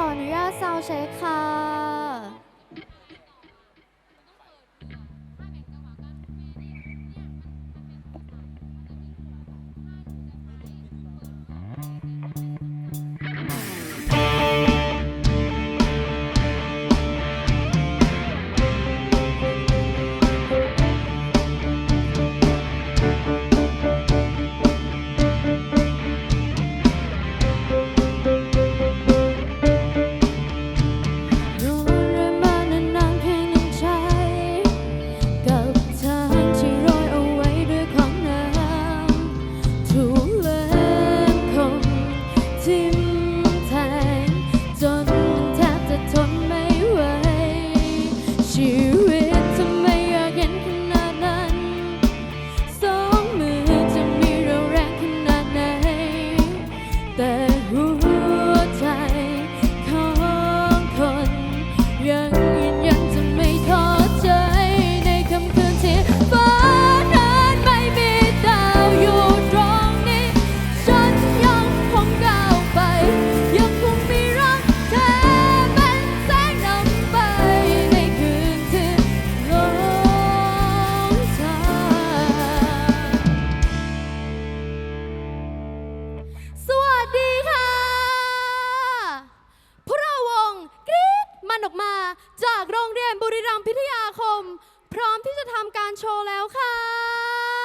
看你要扫谁卡？ จากโรงเรียนบุรีรัมย์พิทยาคม พร้อมที่จะทำการโชว์แล้วค่ะ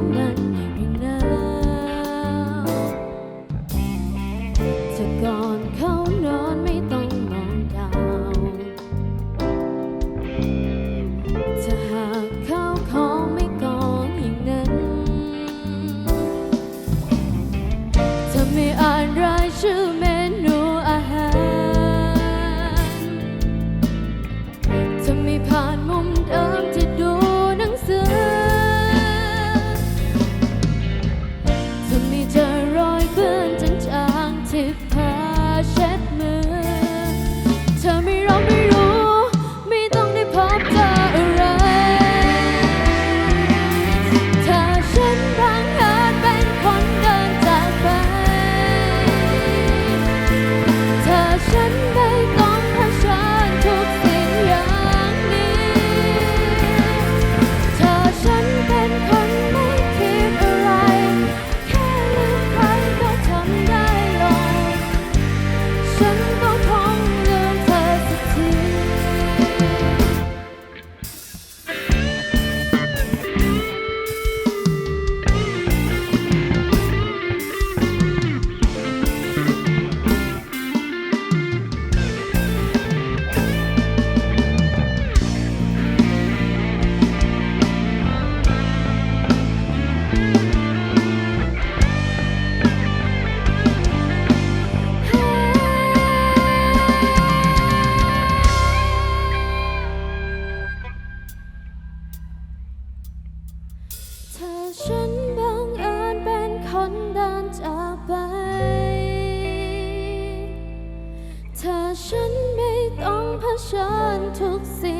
moment ฉันไม่ต้องเผชิญทุกสิ่ง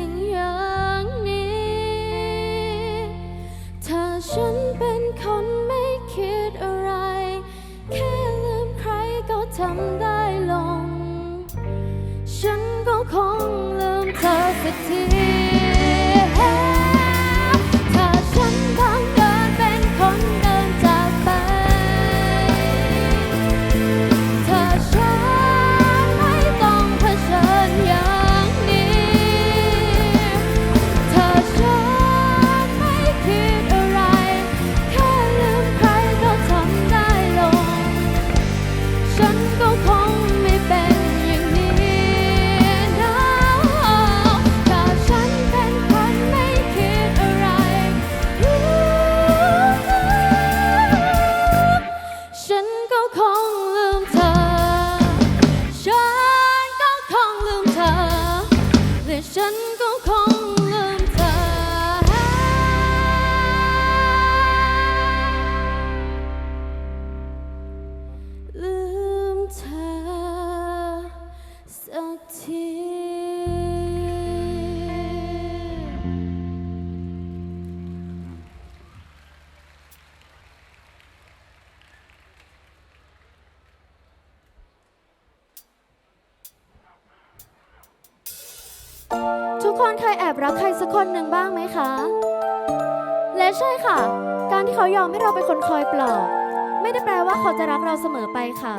คนเคยแอบรักใครสักคนหนึ่งบ้างไหมคะ และใช่ค่ะ การที่เขายอมให้เราเป็นคนคอยปลอบ ไม่ได้แปลว่าเขาจะรักเราเสมอไปค่ะ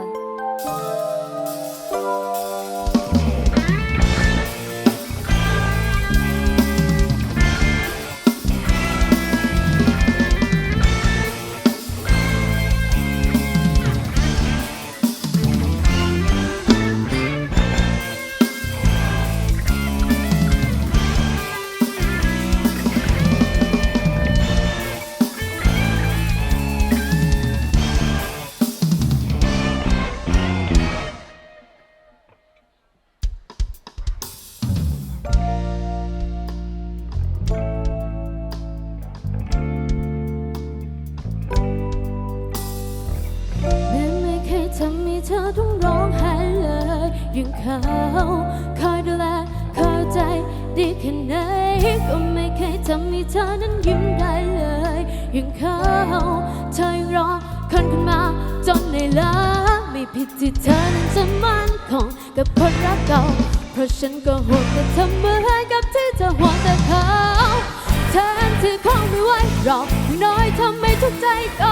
ดีแค่ไหนก็ไม่เคยทำให้เธอนั้นยิ้มได้เลยยังเขาเธอยรอคนขึ้นมาจนในล้าไม่ผิดที่เธอนั้นจะมั่นคงกับคนรักเก่าเพราะฉันก็ห่วงแต่เธอเหมือนกับที่เธอห่วงแต่เขาแทนที่เขาไม่ไหวหรอกอย่างน้อยทำไม่ทุกใจก็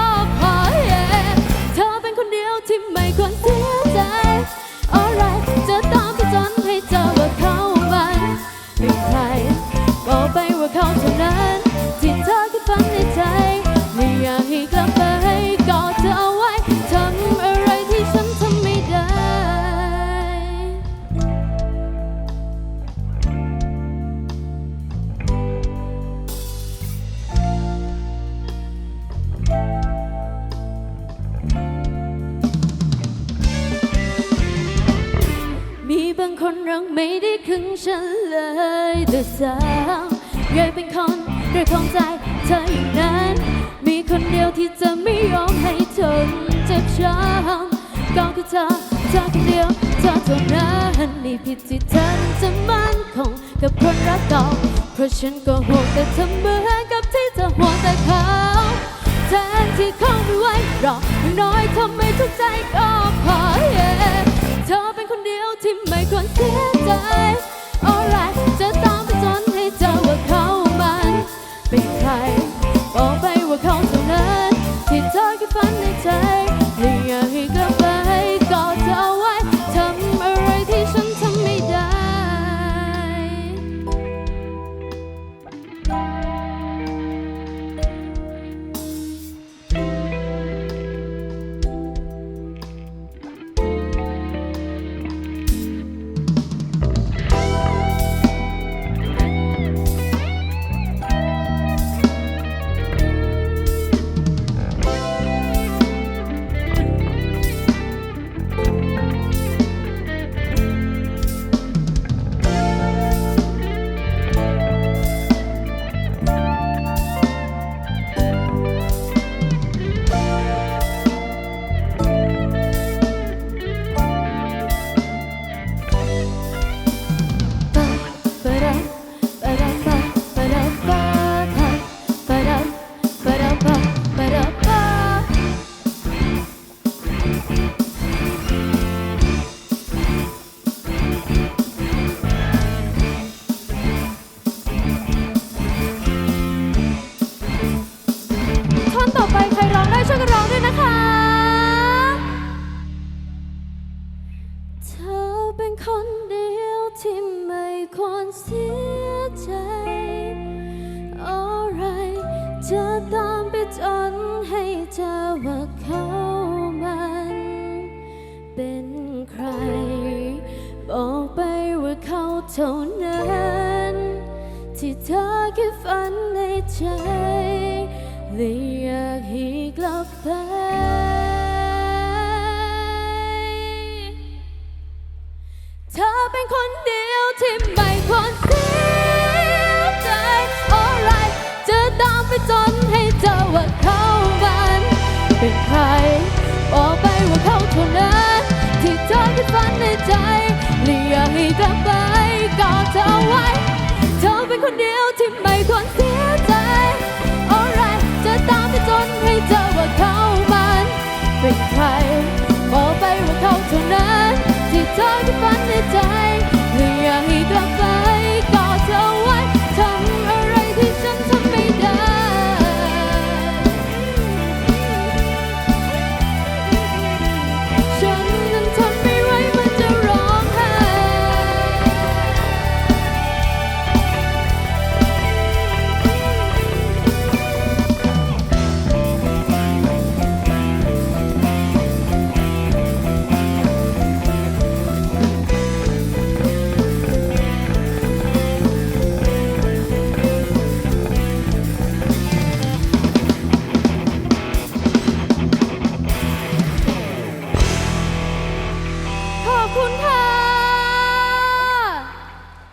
เลยแต่สาวยังเป็นคนด้วยของใจเธออย่างนั้น มีคนเดียวที่จะไม่ยอมให้ทนเจ็บช้ำก็คือเธอเธอคนเดียวเธอเท่านั้นนี่ผิดที่เธอจะมั่นคงกับคนรักเก่าเพราะฉันก็ห่วงแต่เธอเหมือนกับที่เธอห่วงแต่เขาแทนที่เขาไม่ไหวหรอกน้อยทำไม่ทุกใจก็พอเธอเป็นคนเดียวที่ไม่ควรเสียใจ เป็นคนเดียวที่ไม่ควรเสียใจ alright จะตามไปจนให้เจอว่าเขามันเป็นใคร บอกไปว่าเขาเท่านั้น ที่เธอแค่ฝันในใจเลยอยากให้กลับไป เป็นคนเดียวที่ไม่ควรเสียใจ alright จะตามไปจนให้เจอว่าเขามันเป็นใคร บอกไปว่าเขาเท่านั้นที่เธอคิดฝันในใจและอยากให้กลับไปกอดเธอไว้ เธอเป็นคนเดียวที่ไม่ควรเสียใจ alright จะตามไปจนให้เจอว่าเขามันเป็นใครบอกไปว่าเขาเท่านั้นที่เธอที่ฝันในใจ